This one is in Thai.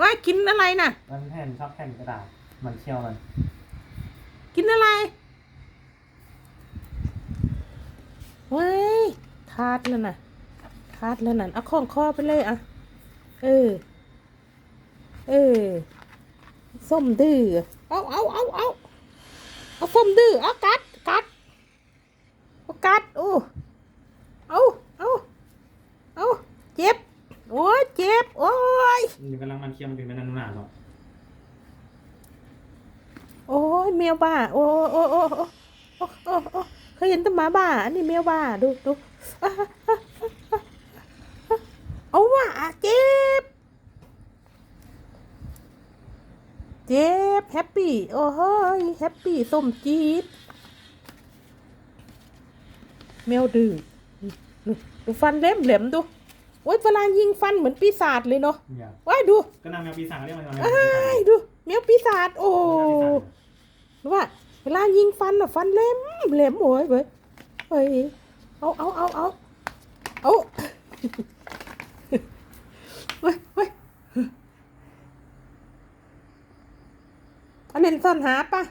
ว่ากินอะไรน่ะ มันแผ่นชอบแผ่นกระดาษ มันเคี่ยวมัน กินอะไรเว้ยทาดแล้วน่ะทาดแล้วน่ะเอาของคอไปเลยอะ เออ เออ ส้มดื้อ เอาเอาเอาเอาเอาส้มดื้อ เอากัด กัดเอากัด โอ้ เอาเอาเอาเจ็บ โอ้ยเจ็บ โอ้ ยมันกำลังมันเคี่ยวมันเป็นแม่นันหนาเนาะโอ้ยแมวบ้า โอ้โอ้โอ้โอ้โอ้โอ้โอ้เคยเห็นแต่หมาบ้า อันนี้แมวบ้า ดูดูอะอะอะอะเอาว่ะเจ็บ เจ็บแฮปปี้ โอ้เฮ้ยแฮปปี้ส้มจี๊ดแมวดื้อดูดูฟันเล็มแหลมดู โอ้ยเวลายิงฟันเหมือนปีศาจเลยเนาะอย่าว้ายดูก็นางแมวปีศาจเรียกมันแมวปีอ้าศาจยดูแมวปีศาจโอ้แมวปีศาจหรือว่าเวลายิงฟันอะฟันเล็มเล็มโอ้ยเว้ยเฮ้ยเอาเอาเอาเอาเอาเว้ยเว้ยเอาเล่นซ่อนหาปะ